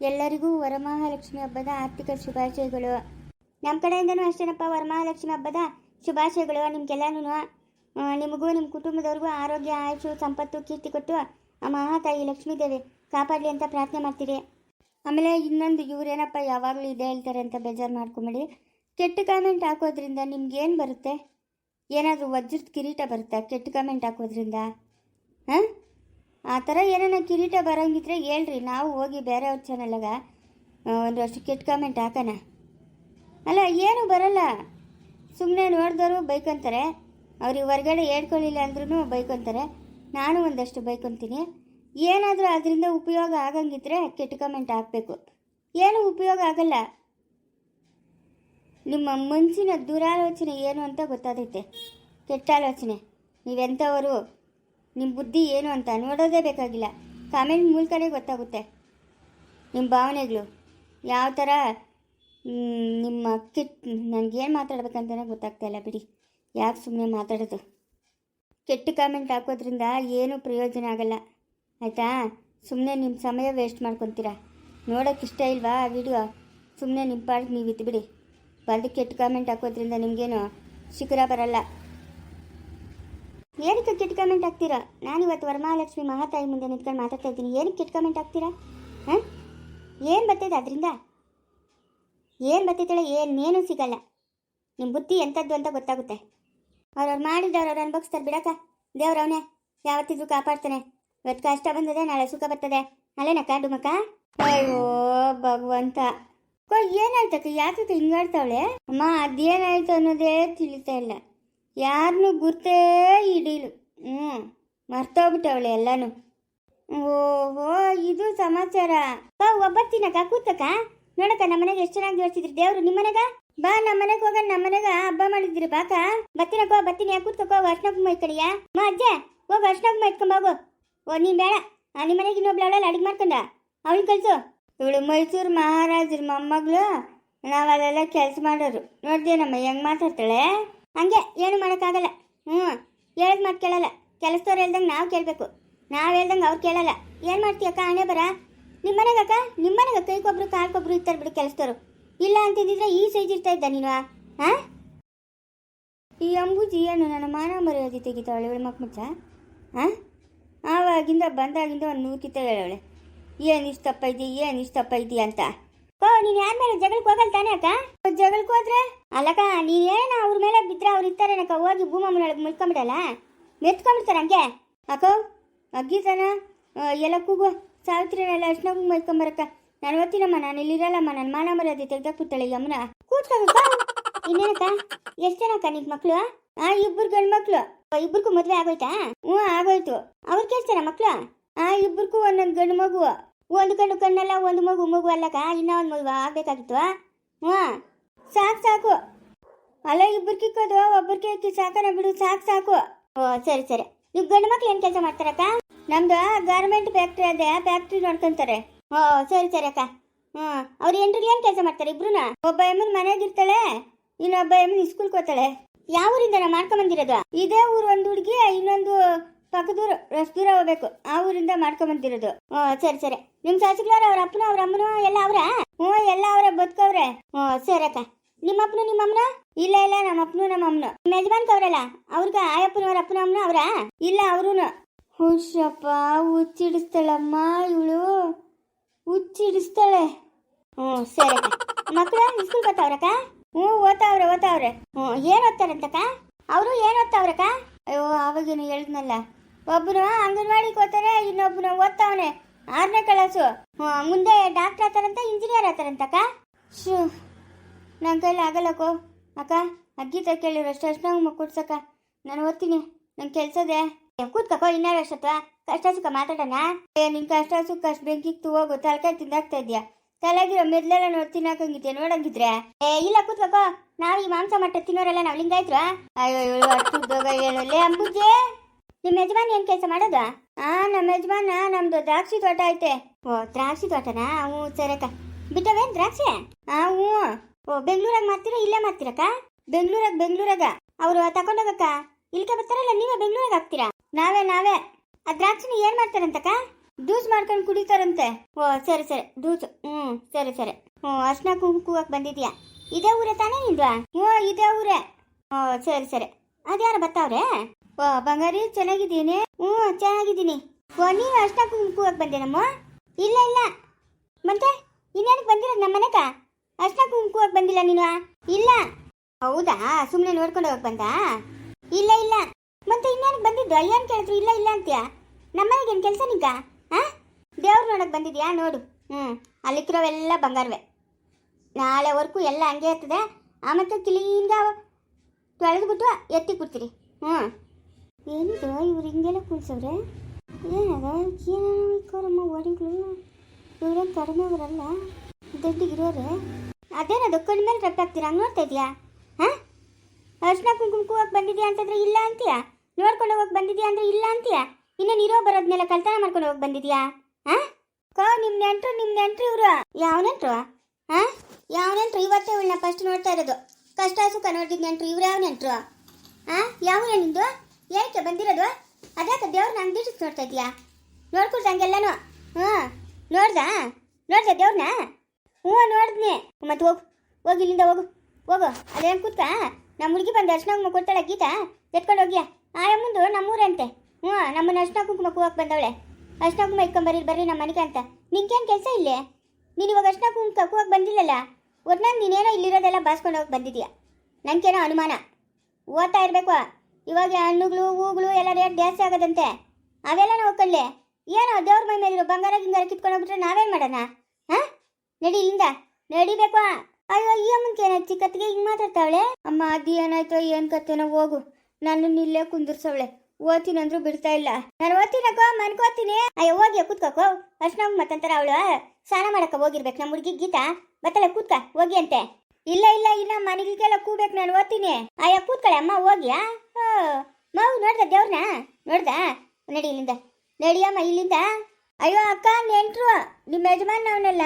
ಎಲ್ಲರಿಗೂ ವರಮಹಾಲಕ್ಷ್ಮಿ ಹಬ್ಬದ ಆರ್ಥಿಕ ಶುಭಾಶಯಗಳು. ನಮ್ಮ ಕಡೆಯಿಂದನೂ ಅಷ್ಟೇನಪ್ಪ, ವರಮಹಾಲಕ್ಷ್ಮಿ ಹಬ್ಬದ ಶುಭಾಶಯಗಳು ನಿಮ್ಗೆಲ್ಲನೂ ನಿಮಗೂ ನಿಮ್ಮ ಕುಟುಂಬದವ್ರಿಗೂ ಆರೋಗ್ಯ, ಆಯುಷು, ಸಂಪತ್ತು, ಕೀರ್ತಿ ಕೊಟ್ಟು ಆ ಮಹಾತಾಯಿ ಲಕ್ಷ್ಮೀದೇವಿ ಕಾಪಾಡಲಿ ಅಂತ ಪ್ರಾರ್ಥನೆ ಮಾಡ್ತೀರಿ. ಆಮೇಲೆ ಇನ್ನೊಂದು ಇವರೇನಪ್ಪ ಯಾವಾಗಲೂ ಇದೇ ಹೇಳ್ತಾರೆ ಅಂತ ಬೇಜಾರು ಮಾಡ್ಕೊಂಬಿಡಿ. ಕೆಟ್ಟ ಕಾಮೆಂಟ್ ಹಾಕೋದ್ರಿಂದ ನಿಮ್ಗೇನು ಬರುತ್ತೆ? ಏನಾದರೂ ವಜ್ರದ ಕಿರೀಟ ಬರುತ್ತಾ ಕೆಟ್ಟ ಕಾಮೆಂಟ್ ಹಾಕೋದ್ರಿಂದ? ಹಾಂ? ಆ ಥರ ಏನಾನ ಕಿರೀಟ ಬರೋಂಗಿದ್ರೆ ಹೇಳ್ರಿ, ನಾವು ಹೋಗಿ ಬೇರೆಯವ್ರ ಚಾನಲಾಗ ಒಂದು ವರ್ಷ ಕೆಟ್ಟ ಕಾಮೆಂಟ್ ಹಾಕೋಣ. ಅಲ್ಲ, ಏನು ಬರಲ್ಲ. ಸುಮ್ಮನೆ ನೋಡಿದವರು ಬೈಕೊಂತಾರೆ ಅವ್ರಿಗೆ ಹೊರ್ಗಡೆ ಹೇಳ್ಕೊಳ್ಳಿಲ್ಲ ಅಂದ್ರೂ ಬೈಕೊಂತಾರೆ ನಾನು ಒಂದಷ್ಟು ಬೈಕೊತೀನಿ ಏನಾದರೂ ಅದರಿಂದ ಉಪಯೋಗ ಆಗಂಗಿದ್ರೆ ಕೆಟ್ಟ ಕಮೆಂಟ್ ಹಾಕಬೇಕು. ಏನು ಉಪಯೋಗ ಆಗಲ್ಲ. ನಿಮ್ಮ ಮನಸ್ಸಿನ ದುರಾಲೋಚನೆ ಏನು ಅಂತ ಗೊತ್ತಾದೈತೆ. ಕೆಟ್ಟ ಆಲೋಚನೆ ನೀವೆಂಥವರು ನಿಮ್ಮ ಬುದ್ಧಿ ಏನು ಅಂತ ನೋಡೋದೇ ಬೇಕಾಗಿಲ್ಲ. ಕಾಮೆಂಟ್ ಮೂಲಕನೇ ಗೊತ್ತಾಗುತ್ತೆ. ನಿಮ್ಮ ಭಾವನೆಗಳು ಯಾವ ಥರ ನಿಮ್ಮ ಕೆಟ್ಟ ನನಗೇನು ಮಾತಾಡ್ಬೇಕಂತಲೇ ಗೊತ್ತಾಗ್ತಾ ಇಲ್ಲ ಬಿಡಿ. ಯಾಕೆ ಸುಮ್ಮನೆ ಮಾತಾಡೋದು? ಕೆಟ್ಟ ಕಾಮೆಂಟ್ ಹಾಕೋದ್ರಿಂದ ಏನೂ ಪ್ರಯೋಜನ ಆಗಲ್ಲ. ಆಯಿತಾ? ಸುಮ್ಮನೆ ನಿಮ್ಮ ಸಮಯ ವೇಸ್ಟ್ ಮಾಡ್ಕೊತೀರಾ? ನೋಡೋಕೆ ಇಷ್ಟ ಇಲ್ವಾ ಆ ವಿಡಿಯೋ? ಸುಮ್ಮನೆ ನಿಮ್ಮ ಪಾಡಿಗೆ ನೀವು ಬಿಡಿ. ಬಂದು ಕೆಟ್ಟ ಕಾಮೆಂಟ್ ಹಾಕೋದ್ರಿಂದ ನಿಮಗೇನು ಶಿಖರ ಬರಲ್ಲ. ಏನಕ್ಕೆ ಕಿಟ್ ಕಮೆಂಟ್ ಹಾಕ್ತೀರಾ? ನಾನು ಇವತ್ತು ವರಮಹಾಲಕ್ಷ್ಮಿ ಮಹಾತಾಯಿ ಮುಂದೆ ನಿಂತ್ಕೊಂಡು ಮಾತಾಡ್ತಾ ಇದ್ದೀನಿ. ಏನಕ್ಕೆ ಕಿಟ್ ಕಮೆಂಟ್ ಹಾಕ್ತೀರಾ? ಹಾಂ? ಏನು ಬರ್ತೈತೆ ಅದರಿಂದ? ಏನು ಬರ್ತೈತಲ್ಲ ಏನೇನೂ ಸಿಗಲ್ಲ. ನಿಮ್ಮ ಬುದ್ಧಿ ಎಂಥದ್ದು ಅಂತ ಗೊತ್ತಾಗುತ್ತೆ. ಅವ್ರವ್ರು ಮಾಡಿದ್ದವ್ರು ಅವ್ರು ಅನ್ಭವಿಸ್ತಾರೆ ಬಿಡಕ್ಕ. ದೇವ್ರವನೇ ಯಾವತ್ತಿದ್ರು ಕಾಪಾಡ್ತಾನೆ. ಇವತ್ತು ಕಷ್ಟ ಬಂದದೆ, ನಾಳೆ ಸುಖ ಬರ್ತದೆ. ಅಲ್ಲೇನಕ್ಕ ಡುಮಕ್ಕ ಅಯ್ಯೋ, ಭಗವಂತ. ಏನಾಯ್ತಕ್ಕ? ಯಾಕೆ ಹಿಂಗಾಡ್ತಾವಳೆ? ಅಮ್ಮ, ಅದೇನಾಯ್ತು ಅನ್ನೋದೇ ತಿಳಿತಾ ಇಲ್ಲ. ಯಾರನ್ನೂ ಗುರ್ತೇ ಹಿಡೀಲು ಹ್ಞೂ ಮರ್ತೋಗ್ಬಿಟ್ಟವಳೆ ಎಲ್ಲಾನು. ಓಹೋ, ಇದು ಸಮಾಚಾರ. ಬಾ ಒಬ್ಬತ್ತಿನಕ್ಕ ಕೂತಕ್ಕ ನೋಡಕ್ಕ ನಮ್ಮನೆಗೆ ಎಷ್ಟು ಚೆನ್ನಾಗಿ ಜೋಡಿಸಿದ್ರಿ ದೇವ್ರು ನಿಮ್ಮನೆಗ ಬಾ ನಮ್ಮನೆಗೆ ಹೋಗ ನಮ್ಮನೆಗ ಹಬ್ಬ ಮಾಡಿದ್ರಿ, ಬಾಕ. ಬತ್ತಿನಕೋ ಬತ್ತಿನ ಕೂತ್ಕೋ ಅರ್ಶನ ಕುಂಬ ಇಕ್ಕಡಿಯ ಮಾ ಅಜ್ಜೆ, ಹೋಗ, ಅರ್ಶನ ಕುಂಬ ಇಟ್ಕೊಂಬೋಗು ಓ, ನೀನ್ ಬೇಡ. ಆ ನಿಮ್ಮನೆಗೆ ಇನ್ನೊಬ್ಳು ಅವಳಲ್ಲ ಅಡಿಗೆ ಮಾಡ್ಕೊಂಡ. ಅವಳು ಕಳ್ಸು. ಇವಳು ಮೈಸೂರು ಮಹಾರಾಜರ ಮೊಮ್ಮಗಳು. ನಾವಲ್ಲೆಲ್ಲ ಕೆಲಸ ಮಾಡೋರು. ನೋಡ್ದೇನಮ್ಮ ಹೆಂಗ್ ಮಾತಾಡ್ತಾಳೆ? ಹಂಗೆ ಏನು ಮಾಡೋಕ್ಕಾಗಲ್ಲ. ಹ್ಞೂ, ಹೇಳೋದು ಮಾತು ಕೇಳಲ್ಲ. ಕೆಲಸದವ್ರು ಹೇಳ್ದಂಗೆ ನಾವು ಕೇಳಬೇಕು. ನಾವು ಹೇಳ್ದಂಗೆ ಅವ್ರು ಕೇಳಲ್ಲ. ಏನು ಮಾಡ್ತೀಯಕ್ಕ ಹಣೆ ಬರ? ನಿಮ್ಮ ಮನೆಗಕ್ಕ ನಿಮ್ಮ ಮನೆಗೆ ಕೈಗೊಬ್ರು ಕಾಲ್ಗೊಬ್ರು ಇರ್ತಾರೆ ಬಿಡು ಕೆಲಸದವರು. ಇಲ್ಲ ಅಂತಿದ್ದಿದ್ರೆ ಈ ಸೈಜ್ ಇರ್ತಾ ಇದ್ದ ನೀನು ಹಾಂ? ಈ ಅಂಬುಜಿ ಏನು ನನ್ನ ಮಾನ ಮರ್ಯಾದೆ ತೆಗಿತಾವಳೆ ಇವಳು ಮಕ್ಕಮುಚ್ಚ ಹಾಂ? ಆವಾಗಿಂದ ಬಂದಾಗಿಂದ ಒಂದು ನೂರು ಕಿತ್ತ ಹೇಳವಳೆ ಏನು ಇಷ್ಟಪ್ಪ ಇದೆಯಾ ಏನು ಇಷ್ಟಪ್ಪ ಇದೆಯಾ ಅಂತ. ಓ ನೀನು ಯಾರ ಮೇಲೆ ಜಗಳಕ್ಕೆ ಹೋಗಲ್ಲ ತಾನೇ ಅಕ್ಕ? ಜಗಳಕ್ಕೆ ಹೋದ್ರೆ? ಅಲ್ಲಕ್ಕ ನೀನೇನ ಅವ್ರ ಮೇಲೆ ಬಿದ್ದರೆ ಅವ್ರು ಇರ್ತಾರೇನಕ್ಕ ಹೋಗಿ ಭೂಮಮ್ಮನೊಳಗೆ ಮುಳ್ಕೊಂಬಿಡಲ್ಲ? ಮೆತ್ಕೊಂಬಿಡ್ತಾರೆ ಹಂಗೆ? ಅಕ್ಕೋ, ಅಗ್ಗಿತಾನ ಎಲ್ಲ ಕೂಗು. ಸಾವಿತ್ರಿನೆಲ್ಲ ಅರ್ಶನ ಕುಂಕುಮ ಇಟ್ಕೊಂಬರಕ್ಕ ನಾನು ಓದ್ತೀನಮ್ಮ, ನಾನು ಇಲ್ಲಿರಲ್ಲಮ್ಮ ನನ್ನ ಮಾನ ಮರ್ಯಾದೆ ತೆಗ್ದಾಕ್ಬಿಡ್ತಾಳೆ ಯಮುನ ಕೂತ್ಕೋಬೇಕ ಇನ್ನೇನಕ್ಕ? ಎಷ್ಟು ಜನಕ್ಕ ನಿನ್ ಮಕ್ಳು? ಆ ಇಬ್ಬರು ಗಂಡು ಮಕ್ಳು ಇಬ್ಬರಿಗೂ ಮದುವೆ ಆಗೋಯ್ತಾ? ಹ್ಞೂ, ಆಗೋಯ್ತು. ಅವ್ರಿಗೆ ಕೇಳ್ತಾರ ಮಕ್ಳು? ಆ ಇಬ್ಬರಿಗೂ ಒಂದೊಂದು ಗಂಡು ಮಗು ಒಂದು ಕಣ್ಣು ಕಣ್ಣಲ್ಲ, ಒಂದು ಮಗು ಮಗು ಅಲ್ಲಕ್ಕ? ಇನ್ನೂ ಒಂದು ಮಗು ಆಗ್ಬೇಕಾಗಿತ್ತು ಹ್ಞೂ. ಸಾಕು ಸಾಕು. ಅಲ್ಲ ಇಬ್ಬರು ಕಿಕ್ಕೋದು ಒಬ್ಬರು ಕಿಕ್ಕಿ ಸಾಕನ ಬಿಡು, ಸಾಕು ಸಾಕು. ಓ, ಸರಿ ಸರಿ. ನೀವು ಗಂಡು ಮಕ್ಳು ಏನು ಕೆಲಸ ಮಾಡ್ತಾರಕ್ಕ? ನಮ್ದು ಗಾರ್ಮೆಂಟ್ ಫ್ಯಾಕ್ಟ್ರಿ ಅದೇ ಫ್ಯಾಕ್ಟ್ರಿ ನೋಡ್ಕೊಂತಾರೆ. ಓ, ಸರಿ ಸರಿ, ಅಕ್ಕ. ಹ್ಞೂ. ಅವ್ರು ಎಂಟ್ರಿಗೆ ಏನು ಕೆಲಸ ಮಾಡ್ತಾರೆ, ಇಬ್ರುನ? ಒಬ್ಬ ಎಮ್ಮನ್ ಮನೆಯಾಗಿರ್ತಾಳೆ ಇನ್ನೊಬ್ಬ ಎಮ್ಮನ್ ಸ್ಕೂಲ್ಗೆ ಹೋಗ್ತಾಳೆ. ಯಾವ ಊರಿಂದ ನಾ ಮಾಡ್ಕೊಂಬಂದಿರೋದು? ಇದೇ ಊರು, ಒಂದು ಹುಡುಗಿ, ಇನ್ನೊಂದು ಪಕ್ಕದೂರು ರಸ್ ದೂರ ಹೋಗ್ಬೇಕು. ಆ ಊರಿಂದ ಮಾಡ್ಕೊಂಬಂದಿರೋದು ಹ್ಞೂ ಸರಿ ಸರಿ. ನಿಮ್ಮ ಸಾಸಿಗಳವ್ರ ಅವ್ರ ಅಪ್ಪನ ಅವ್ರ ಅಮ್ಮನ ಎಲ್ಲ ಅವ್ರ? ಹ್ಞೂ ಎಲ್ಲ ಅವರ ಬದುಕವ್ರೆ ಹ್ಞೂ ಸರಿ ಅಕ್ಕ. ನಿಮ್ಮ ಅಪ್ಪನು ನಿಮ್ಮ ಅಮ್ಮನ? ಇಲ್ಲ ಇಲ್ಲ, ನಮ್ಮ ಅಪ್ಪನು ನಮ್ಮ ಅಮ್ಮನು. ನಿಮ್ಮ ಯಜಮಾನ್ಕ ಅವರಲ್ಲ? ಅವ್ರಿಗ ಆಯಪ್ಪನ ಅವ್ರ ಅಪ್ಪನ ಅಮ್ಮನ ಅವ್ರ? ಇಲ್ಲ, ಅವ್ರೂನು. ಹುಷಪ್ಪ, ಹುಚ್ಚಿಡಿಸ್ತಾಳಮ್ಮ ಇವಳು. ಹುಚ್ಚಿಡಿಸ್ತಾಳೆ. ಹ್ಞೂ ಸರಿ ಅಕ್ಕ. ಮಕ್ಕಳು ಸ್ಕೂಲ್ ಬರ್ತಾವ್ರಕ್ಕ ಹ್ಞೂ ಓದ್ತಾವ್ರೆ ಓದ್ತಾವ್ರೆ. ಹ್ಞೂ ಏನು ಓದ್ತಾರಂತಕ್ಕ? ಅವರು ಏನು ಓದ್ತಾವ್ರಕ್ಕ? ಅಯ್ಯೋ ಆವಾಗೇನು ಹೇಳಿದ್ನಲ್ಲ. ಒಬ್ಬನು ಅಂಗನವಾಡಿಗೆ ಓದ್ತಾರೆ ಇನ್ನೊಬ್ಬನು ಓದ್ತಾವನೆ. ಆರನೇ ಕ್ಲಾಸು ಮುಂದೆ ಡಾಕ್ಟರ್ ಆಗ್ತಾರಂತ ಇಂಜಿನಿಯರ್ ಆಗ್ತಾರಂತಕ್ಕ ಶೂ ನನ್ನ ಕೈಲಿ ಆಗಲ್ಲಕ್ಕೋ ಅಕ್ಕ ಅಗ್ಗಿ ತ ಕೇಳಿರೋ ಅಷ್ಟು ಅಷ್ಟು ಕೊಡ್ಸಕ್ಕ. ನಾನು ಓದ್ತೀನಿ. ನಂಗೆ ಕೆಲ್ಸದೆ ಕೂತ್ಕೋ ಇನ್ನಾರು ಅಷ್ಟೊತ್ತ ಕಷ್ಟ ಸುಖ ಮಾತಾಡೋಣ. ಏ, ನಿನ್ ಕಷ್ಟ ಸುಖ ಅಷ್ಟು ಬೆಂಕಿತ್ತು ಹೋಗು ತಲೆಕಾಯಿ ತಿಂದಾಗ್ತಾ ಇದೆಯಾ ತಲೆಗಿರೋ ಮೆದ್ಲೆಲ್ಲ ನೋಡಿ, ತಿನ್ನಾಕಂಗಿದ್ಯಾ, ನೋಡಂಗಿದ್ರೆ? ಏ, ಇಲ್ಲ, ಕೂತ್ಕೋ ನಾವು ಈ ಮಾಂಸ ಮಟ್ಟ ತಿನ್ನೋರೆಲ್ಲ ನಾವು ಲಿಂಗಾಯ್ತ್ರ? ಅಯ್ಯೋ ಇವಳು ಅಷ್ಟುದ್ದೋಗ ಹೇಳಲೆ ಅಂಬುಜೆ ನಿಮ್ಮ ಯಜಮಾನ್ ಏನ್ ಕೆಲಸ ಮಾಡೋದು? ಆ ನಮ್ಮ ಯಜಮಾನ ನಮ್ದು ದ್ರಾಕ್ಷಿ ತೋಟ ಐತೆ. ಓ, ದ್ರಾಕ್ಷಿ ತೋಟನಾ? ಹ್ಞೂ ಸರಕ ಬಿಟ್ಟವೇನ್ ದ್ರಾಕ್ಷಿ? ಆ, ಹ್ಞೂ. ಓ, ಬೆಂಗಳೂರಾಗ ಮಾಡ್ತೀರಾ, ಇಲ್ಲೇ ಮಾಡ್ತೀರಕ್ಕ? ಬೆಂಗಳೂರಾಗ ಬೆಂಗಳೂರಾಗ. ಅವರು ತಗೊಂಡೋಗಕ್ಕ ಇಲ್ಕೆ ಬರ್ತಾರಲ್ಲ, ನೀವೇ ಬೆಂಗಳೂರಾಗ ಹಾಕ್ತೀರಾ? ನಾವೇ ನಾವೇ. ಆ ದ್ರಾಕ್ಷಿನ ಏನ್ ಮಾಡ್ತಾರಂತಕ್ಕ? ಜ್ಯೂಸ್ ಮಾಡ್ಕೊಂಡು ಕುಡಿತಾರಂತೆ. ಓ, ಸರಿ ಸರಿ. ಜ್ಯೂಸ್. ಹ್ಞೂ, ಸರಿ ಸರಿ. ಹ್ಞೂ, ಅರ್ಶನ ಕುಂಕುಮಕ್ಕೆ ಬಂದಿದ್ಯಾ? ಇದೇ ಊರೇ ತಾನೇ ನಿಂದು? ಹ್ಞೂ, ಇದೇ ಊರೇ. ಓ, ಸರಿ ಸರಿ. ಅದ್ಯಾರು ಬರ್ತಾವ್ರೆ ಓ, ಬಂಗಾರಿ ಚೆನ್ನಾಗಿದ್ದೀನಿ ಹ್ಞೂ, ಚೆನ್ನಾಗಿದ್ದೀನಿ. ಓ ನೀವು ಅರ್ಶನ ಕುಂಕುಮಕ್ಕೆ ಬಂದೇನಮ್ಮ? ಇಲ್ಲ ಇಲ್ಲ. ಮತ್ತೆ ಇನ್ನೇನಕ್ಕೆ ಬಂದಿರ ನಮ್ಮ ಮನೆಗ ಅರ್ಶನ ಕುಂಕುಮಕ್ಕೆ ಬಂದಿಲ್ಲ ನೀನು? ಇಲ್ಲ. ಹೌದಾ? ಸುಮ್ಮನೆ ನೋಡ್ಕೊಂಡು ಹೋಗಕ್ ಬಂದ? ಇಲ್ಲ ಇಲ್ಲ. ಮತ್ತೆ ಇನ್ನೇನಕ್ಕೆ ಬಂದಿದ್ದು? ಏನು ಕೇಳಿದ್ರು, ಇಲ್ಲ ಇಲ್ಲ ಅಂತೀಯ? ನಮ್ಮನೆಗೆ ಏನು ಕೆಲಸ ನಿಂಗ? ಹಾ ದೇವ್ರು ನೋಡಕ್ಕೆ ಬಂದಿದ್ಯಾ? ನೋಡು. ಹ್ಞೂ, ಅಲ್ಲಿಕ್ಕಿರೋವೆಲ್ಲ ಬಂಗಾರವೆ. ನಾಳೆವರೆಗೂ ಎಲ್ಲ ಹಂಗೆ ಇರ್ತದೆ ಆಮೇಲೆ ತೊಳೆದು ತೊಳೆದ್ಬಿಟ್ಟು ಎತ್ತಿ ಕೊಡ್ತೀರಿ. ಹ್ಞೂ. ಏನಿದು? ಇವ್ರು ಹಿಂಗೆಲ್ಲ ಕುಳ್ಸವ್ರೆ ಏನದ? ಏನಮ್ಮ ಓಡಿಗಳು ಇವ್ರೇನು ಕಡಿಮೆ ಅವರಲ್ಲ ದೊಡ್ಡಗಿರೋರೆ ಅದೇನದು ಕಣ್ಣು ಮೇಲೆ ರೆಪ್ ಹಾಕ್ತೀರಾ ನೋಡ್ತಾ ಇದೆಯಾ? ಹಾಂ? ಅರ್ಶನ ಕುಂಕುಮ ಹೋಗಿ ಬಂದಿದ್ಯಾ ಅಂತಂದ್ರೆ ಇಲ್ಲ ಅಂತೀಯಾ? ನೋಡ್ಕೊಂಡು ಹೋಗಿ ಬಂದಿದ್ಯಾ ಅಂದ್ರೆ ಇಲ್ಲ ಅಂತೀಯಾ? ಇನ್ನು ನೀರೋ ಬರೋದ್ನೆಲ್ಲ ಕಳ್ತನ ಮಾಡ್ಕೊಂಡು ಹೋಗಿ ಬಂದಿದ್ಯಾ? ಹಾಂ? ಕೋ ನಿಮ್ಮ ನೆಂಟ್ರು ನಿಮ್ಮ ನೆಂಟ್ರು ಇವರು? ಯಾವ ನೆಂಟ್ರು? ಹಾಂ? ಯಾವ ನೆಂಟ್ರು? ಇವತ್ತೇ ಇವಳನ್ನ ಫಸ್ಟ್ ನೋಡ್ತಾ ಇರೋದು. ಕಷ್ಟ ಸುಖ ನೋಡಿದ ನೆಂಟ್ರು, ಇವ್ರು ಯಾವ ನೆಂಟ್ರು? ಹಾಂ? ಯಾವ ನಿಂದು? ಏನಕ್ಕೆ ಬಂದಿರೋದು? ಅದ್ಯಾಕೆ ದೇವ್ರು ನಂಗೆ ದಿಟ್ಟಿಸ್ ನೋಡ್ತಾ ಇದೀಯಾ ನೋಡ್ಕೊಳ್ತಂಗೆಲ್ಲನೂ ಹ್ಞೂ. ನೋಡ್ದಾ? ನೋಡ್ದೆ ದೇವ್ರನ್ನ ಹ್ಞೂ, ನೋಡಿದ್ನಿ. ಮತ್ತೆ ಹೋಗು. ಹೋಗಿ, ಇಲ್ಲಿಂದ ಹೋಗು. ಹೋಗು. ಅದೇನು ಕೂತ್ಕ ನಮ್ಮ ಹುಡುಗಿ ಬಂದು ಅರ್ಶನ ಕುಂಕುಮ ಕೊಡ್ತಾಳೆ ಗೀತಾ? ಎತ್ಕೊಂಡು ಹೋಗ್ಯಾ? ಆ ಮುಂದು ನಮ್ಮೂರಂತೆ ಹ್ಞೂ, ನಮ್ಮನ್ನ ಅರ್ಶನ ಕುಂಕುಮ ಕೂಗಕ್ಕೆ ಬಂದವಳೆ. ಅರ್ಶನ ಕುಂಕುಮ ಇಟ್ಕೊಂಬರ್ರಿ, ಬರ್ರಿ ನಮ್ಮ ಮನೆಗೆ ಅಂತ. ನಿನ್ಗೇನು ಕೆಲಸ ಇಲ್ಲೇ? ನೀನು ಇವಾಗ ಅರ್ಶನ ಕುಂಕುಮ ಕೂಗಕ್ಕೆ ಬಂದಿಲ್ಲಲ್ಲ? ಒಟ್ನಾಗ ನೀನೇನೋ ಇಲ್ಲಿರೋದೆಲ್ಲ ಬಾಸ್ಕೊಂಡು ಹೋಗಿ ಬಂದಿದ್ಯಾ? ನನಗೇನೋ ಅನುಮಾನ. ಓದ್ತಾ ಇರಬೇಕು. ಇವಾಗ ಹಣ್ಣುಗಳು, ಹೂಗಳು ಎಲ್ಲ ರೇಟ್ ಜಾಸ್ತಿ ಆಗೋದಂತೆ? ಅವೆಲ್ಲ ನಾವು ಕಳ್ಳೆ ಏನೋ ದೇವ್ರ ಮೈ ಮೇಲಿರೋ ಬಂಗಾರ, ಗಿಂಗಾರ ಕಿತ್ಕೊಂಡು ಹೋಗ್ಬಿಟ್ರೆ ನಾವೇನು ಮಾಡೋಣ? ಹಾಂ? ನಡಿ ಇಲ್ಲಿಂದ. ನಡಿಬೇಕು. ಅಯ್ಯೋ, ಈ ಅಮ್ಮನ್ಗೆ ಏನಾಯ್ತು? ಚಿಕ್ಕತ್ತಿಗೆ ಹಿಂಗೆ ಮಾತಾಡ್ತಾವಳೆ? ಅಮ್ಮ ಅದು ಏನಾಯ್ತೋ? ಏನು ಕತ್ತೇನೋ ಹೋಗು. ನಾನು ಇಲ್ಲೇ ಕುಂದಿರ್ಸವಳೆ. ಓದ್ತೀನಿ ಅಂದ್ರೂ ಬಿಡ್ತಾ ಇಲ್ಲ. ನಾನು ಓದ್ತೀನಕ್ಕೋ ಮನ್ಕೋತೀನಿ. ಅಯ್ಯೋ, ಹೋಗಿ ಕೂತ್ಕೋಕೋ ನಮ್ಗೆ ಮತ್ತಂತಾರ ಅವಳು. ಸ್ನಾನ ಮಾಡಕ್ಕ ಹೋಗಿರ್ಬೇಕು. ನಮ್ಮ ಹುಡುಗಿ ಗೀತಾ ಬತ್ತಲ್ಲ ಕೂತ್ಕ, ಹೋಗಿ ಅಂತೆ. ಇಲ್ಲ ಇಲ್ಲ ಇನ್ನ ಮನೆಗೆಲ್ಲ ಕೂಬೇಕು ನಾನು ಓದ್ತೀನಿ. ಅಯ್ಯ ಕೂತ್ಕಳೆ ಅಮ್ಮ ಹೋಗ್ಯಾ ಮಾವು ನೋಡ್ದ ದೇವ್ರನ್ನ ನೋಡ್ದ? ನಡಿ ಇಲ್ಲಿಂದ ನಡಿಯಮ್ಮ, ಇಲ್ಲಿಂದ? ಅಯ್ಯೋ ಅಕ್ಕ, ನೆಂಟ್ರು. ನಿಮ್ಮ ಯಜಮಾನವನಲ್ಲ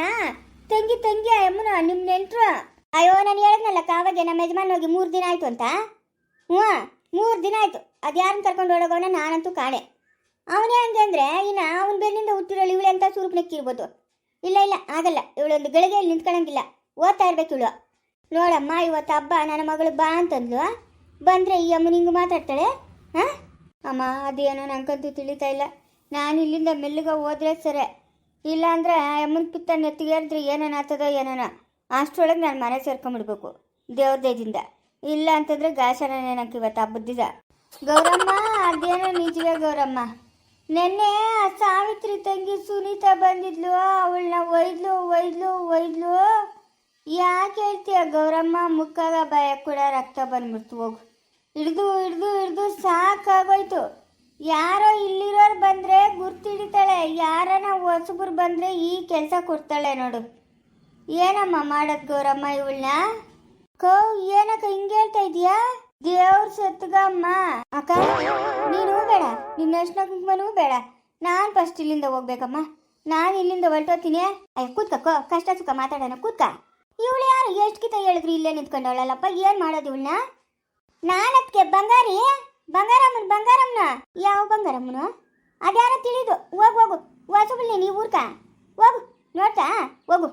ತಂಗಿ ತಂಗಿ, ಅಮ್ಮನ ನಿಮ್ಮ ನೆಂಟ್ರು. ಅಯ್ಯೋ, ನಾನು ಹೇಳಿದ್ನಲ್ಲ ಕಾವಾಗೆ ನಮ್ಮ ಯಜಮಾನ್ ಹೋಗಿ ಮೂರು ದಿನ ಆಯ್ತು ಅಂತ? ಹ್ಞೂ, ಮೂರು ದಿನ ಆಯ್ತು. ಅದು ಯಾರನ್ನ ಕರ್ಕೊಂಡು ಹೋಗೋಣ? ನಾನಂತೂ ಕಾಣೆ. ಅವನೇ ಹಂಗೆ ಅಂದ್ರೆ, ಇನ್ನು ಅವನ ಬೆನ್ನಿಂದ ಹುಟ್ಟಿರೋಳು ಇವಳೆ ಅಂತ ಸುರುಪ್ ನೆಕ್ಕಿರ್ಬೋದು ಇಲ್ಲ ಇಲ್ಲ, ಆಗಲ್ಲ. ಇವಳೊಂದು ಗಳಿಗೆಯಲ್ಲಿ ನಿಂತ್ಕೊಳಂಗಿಲ್ಲ ಓದ್ತಾ ಇರ್ಬೇಕು ಇವಳು. ನೋಡಮ್ಮ, ಇವತ್ತು ಹಬ್ಬ, ನನ್ನ ಮಗಳು ಬಾ ಅಂತಂದ್ಲು. ಬಂದರೆ ಈ ಅಮ್ಮ ನಿಂಗೆ ಮಾತಾಡ್ತಾಳೆ? ಹಾಂ? ಅಮ್ಮ, ಅದೇನೋ ನನಗಂತೂ ತಿಳಿತಾ ಇಲ್ಲ. ನಾನು ಇಲ್ಲಿಂದ ಮೆಲ್ಲಿಗೆ ಹೋದ್ರೆ ಸರಿ. ಇಲ್ಲ ಅಂದರೆ ಅಮ್ಮನ ಪಿತ್ತ ನೆತ್ತಿಗೇರಿದ್ರೆ ಏನೇನು ಆಗ್ತದೋ ಏನೇನೋ? ಅಷ್ಟರೊಳಗೆ ನಾನು ಮನೆ ಸೇರ್ಕೊಂಬಿಡ್ಬೇಕು, ದೇವ್ರ ದೇದಿಂದ ಇಲ್ಲ ಅಂತಂದ್ರೆ ಗಾಸನೇ ನಂಗೆ ಇವತ್ತು ಹಬ್ಬದ್ದಿದ ಗೌರಮ್ಮ, ಅದೇನೋ ನಿಜವೇ ಗೌರಮ್ಮ. ನೆನ್ನೆ ಸಾವಿತ್ರಿ ತಂಗಿ ಸುನೀತಾ ಬಂದಿದ್ಲು, ಅವಳನ್ನ ಒಯ್ದ್ಲು ಒಯ್ದ್ಲು ಒಯ್ದ್ಲು. ಯಾಕೆ ಹೇಳ್ತೀಯ ಗೌರಮ್ಮ? ಮುಕ್ಕಾಗ ಭಯ ಕೂಡ ರಕ್ತ ಬಂದ್ಬಿಡ್ತು, ಹೋಗು. ಹಿಡ್ದು ಹಿಡ್ದು ಹಿಡ್ದು ಸಾಕಾಗೋಯ್ತು. ಯಾರೋ ಇಲ್ಲಿರೋರು ಬಂದ್ರೆ ಗುರ್ತಿಡಿತಾಳೆ. ಯಾರನ ಹೊಸಬ್ರು ಬಂದ್ರೆ ಈ ಕೆಲಸ ಕೊಡ್ತಾಳೆ ನೋಡು. ಏನಮ್ಮ ಮಾಡೋದ್ ಗೌರಮ್ಮ ಇವಳನ್ನ ಕೋ, ಏನಕ್ಕ ಹಿಂಗೆ ಹೇಳ್ತಾ ಇದೀಯಾ ದೇವ್ರ ಸತ್ಗಮ್ಮ. ಅಕ್ಕ, ನೀನು ಬೇಡ. ನಿನ್ನ ಅರ್ಶನ ಕುಂಕುಮನೂ ಬೇಡ. ನಾನು ಫಸ್ಟ್ ಇಲ್ಲಿಂದ ಹೋಗ್ಬೇಕಮ್ಮ. ನಾನು ಇಲ್ಲಿಂದ ಹೊರಟೋತೀನಿ ಅಯ್ಯ, ಕೂತ್ಕೋ ಕಷ್ಟ ಸುಖ ಮಾತಾಡೋಣ. ಕೂತ್ಕ. ಇವಳು ಯಾರು? ಎಷ್ಟು ಕಿತ ಹೇಳಿದ್ರು ಇಲ್ಲೇ ನಿಂತ್ಕೊಂಡವಳಲ್ಲಪ್ಪ, ಏನು ಮಾಡೋದು ಇವಳನ್ನ? ನಾನದ್ಕೆ ಬಂಗಾರಿ? ಬಂಗಾರಮ್ಮನ ಬಂಗಾರಮ್ಮನ? ಯಾವ ಬಂಗಾರಮ್ಮನು? ಅದ್ಯಾರ ತಿಳಿದು. ಹೋಗು ಹೋಗು. ವಾಸುಬಲ್ನಿ ನೀವು ಊರ್ಕ? ಹೋಗು. ನೋಡ್ತಾ? ಹೋಗು.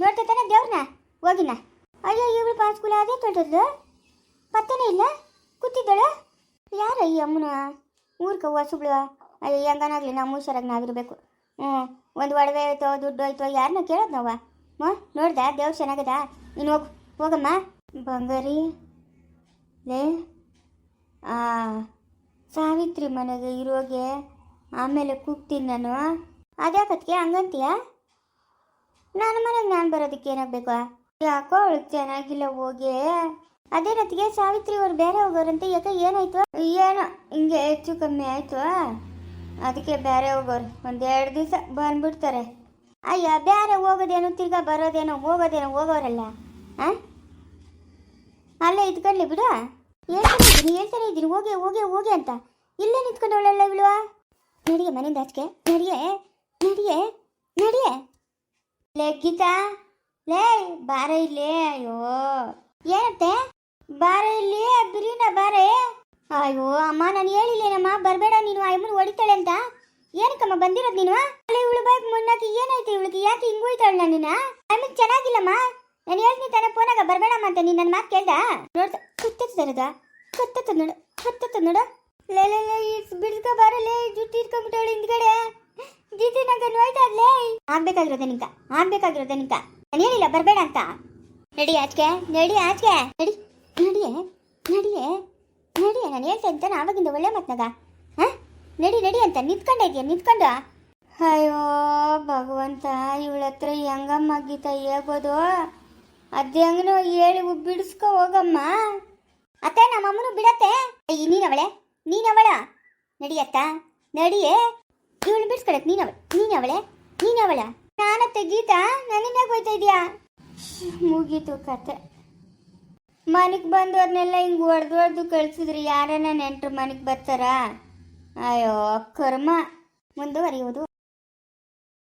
ನೋಡ್ತಾ ತಾನೆ ದೇವ್ರನ್ನ? ಹೋಗಿನ? ಅಯ್ಯೋ, ಇವಳು ಪಾಸ್ಕೂಲ ಅದೇ ತೊಟ್ಟದ್ದು ಪತ್ತೆನೇ ಇಲ್ಲ. ಕೂತಿದ್ದಳು. ಯಾರ ಈ ಅಮ್ಮನ? ಊರ್ಕ ಹೊಸುಬ್ಳು ಅಯ್ಯೋ, ಹೆಂಗನಾಗ್ಲಿ ನಮ್ಮ ಹುಷಾರಾಗಿ ನಾವಿರಬೇಕು. ಹ್ಞೂ ಒಂದು ಒಡವೆ ಆಯ್ತೋ, ದುಡ್ಡು ಆಯ್ತೋ ಯಾರನ್ನ ಕೇಳೋದು ನಾವ? ಹ್ಞೂ ನೋಡ್ದ? ದೇವ್ ಚೆನ್ನಾಗದ? ನೀನು ಹೋಗು. ಹೋಗಮ್ಮ. ಬಂಗಾರಿ, ಲೇ, ಆ, ಸಾವಿತ್ರಿ ಮನೆಗೆ ಇರೋಗೆ ಆಮೇಲೆ ಕೂಗ್ತೀನಿ ನಾನು. ಅದ್ಯಾಕತ್ಗೆ? ಹಂಗಂತೀಯ? ನಾನು ಮನೆಗೆ ನಾನು ಬರೋದಕ್ಕೆ ಏನಾಗಬೇಕು? ಯಾಕೋ ಅವಳು ಚೆನ್ನಾಗಿಲ್ಲ ಹೋಗಿ. ಅದೇನತ್ತಿಗೆ ಸಾವಿತ್ರಿ ಅವ್ರು ಬೇರೆ ಹೋಗೋರಂತೆ. ಯಾಕೆ ಏನಾಯ್ತು? ಏನೋ, ಹಿಂಗೆ ಹೆಚ್ಚು ಕಮ್ಮಿ ಆಯ್ತು. ಅದಕ್ಕೆ ಬೇರೆ ಹೋಗೋರು. ಒಂದೆರಡು ದಿವಸ ಬಂದ್ಬಿಡ್ತಾರೆ. ಅಯ್ಯ ಬೇರೆ ಹೋಗೋದೇನು, ತಿರ್ಗಾ ಬರೋದೇನೋ, ಹೋಗೋದೇನೋ, ಹೋಗೋರಲ್ಲ? ಆ? ಅಲ್ಲೇ ಇದ್ಕೊಳ್ಳಿ ಬಿಡು. ಹೇಳ್ತಾನೆ ಇದ್ದೀನಿ ಹೇಳ್ತಾನೆ ಇದ್ದೀನಿ. ಹೋಗಿ ಹೋಗಿ ಹೋಗಿ ಅಂತ. ಇಲ್ಲೇ ನಿಂತ್ಕೊಂಡವಳೆಲ್ಲ ಇವಳು? ನೋಡಿ ಮನೆಯಿಂದ ಆಚೆಗೆ. ನಡಿಗೆ ನಡಿಗೆ ನಡಿಗೆ ಲೇ, ಗೀತಾ. ಲೇ, ಬಾರ ಇಲ್ಲಿ, ಅಯ್ಯೋ. ಏನಂತೆ? ಬಾರ ಇಲ್ಲಿ, ಬಿರಿನ ಬಾರೆ? ಅಯ್ಯೋ, ಅಮ್ಮ, ನಾನು ಹೇಳಿಲ್ಲೇನಮ್ಮ, ಬರಬೇಡ ನೀನು. ಅಮ್ಮನ ಹೊಡಿತಾಳೆ ಅಂತ. ಏನಕ್ಕಮ್ಮ, ಬಂದಿರೋದು ನೀನು? ಬಾಯ್ ಮುನ್ನಾಕಿ ಏನಾಯ್ತು ಇವಳಿಗೆ? ಯಾಕೆ ಹಿಂಗ್ ಹೋಯ್ತಾಳ ನಿನ್ನ ನಮಗ್ ಚೆನ್ನಾಗಿಲ್ಲಮ್ಮ. ನಾನು ಹೇಳ್ತೀನಿ ತಾನೇ, ಫೋನಾಗ ಬರಬೇಡಮ್ಮ ಅಂತ ನೀನ್ ನನ್ನ ಮಾತು ಕೇಳ್ದ? ನೋಡ್ದ ಕುತ್ತದ ಕುತ್ತದ ನೋಡು ಕುತ್ತದ ನೋಡು. ಲೇ ಲೇ ಲೇ ಬಿಡ್ಸ್ಕೊ ಬರಲೇ ಜುಟ್ಟು ಇಟ್ಕೊಂಡ್ಬಿಟ್ಟವಳು ಹಿಂದ್ಗಡೆ. ಜಿತಿ ನಂಗೆ ನೋಯ್ತಾ ಇದ್ಲೇ ಆಗ್ಬೇಕಾಗಿರೋದೆ ನಿಂಕ ಆಗ್ಬೇಕಾಗಿರೋದೆ ನಿಂಕ ನಾನು ಹೇಳಿಲ್ಲ ಬರಬೇಡ ಅಂತ. ನಡಿ ಆಚೆ ನಡಿ ಆಚೆ ನಡಿ, ನಡಿಯೇ ನಡಿಯೇ ನಡಿಯೇ. ನಾನು ಹೇಳ್ತೇನೆ ಅಂತಾನೆ ಆವಾಗಿಂದ ಒಳ್ಳೆ ಮಾತ್ನಾಗ. ಹಾ? ನಡಿ ನಡಿ ಅಂತ ನಿಂತ್ಕೊಂಡೈತಿಯ ನಿಂತ್ಕೊಂಡು. ಅಯ್ಯೋ, ಭಗವಂತ, ಇವಳ ಹತ್ರ ಹೆಂಗಮ್ಮ ಗೀತ ಹೇಳ್ಬೋದು? ಅದು ಹೆಂಗನೋ ಹೇಳಿ ಬಿಡಿಸ್ಕೊ ಹೋಗಮ್ಮ. ಅತ್ತೆ ನಮ್ಮಮ್ಮನು ಬಿಡತ್ತೆ. ಅಯ್ಯ, ನೀನವಳೆ? ನೀನವಳ? ನಡಿಯತ್ತ? ನಡಿಯೇ? ಇವಳು ಬಿಡಿಸ್ಕೊಳಕ್ ನೀನವಳ ನೀನವಳೆ? ನೀನವಳ? ನಾನತ್ತೆ ಗೀತಾ ನನ್ನ ಹೋಯ್ತಾ ಇದೀಯಾ ಮುಗೀತು ಕತೆ. ಮನೆಗೆ ಬಂದವ್ರನ್ನೆಲ್ಲ ಹಿಂಗೆ ಹೊಡೆದು ಹೊಡೆದು ಕಳ್ಸಿದ್ರಿ, ಯಾರನ್ನ ನೆಂಟ್ರು ಮನೆಗೆ ಬರ್ತಾರಾ? ಅಯ್ಯೋ, ಕರ್ಮ. ಮುಂದುವರಿಯುವುದು.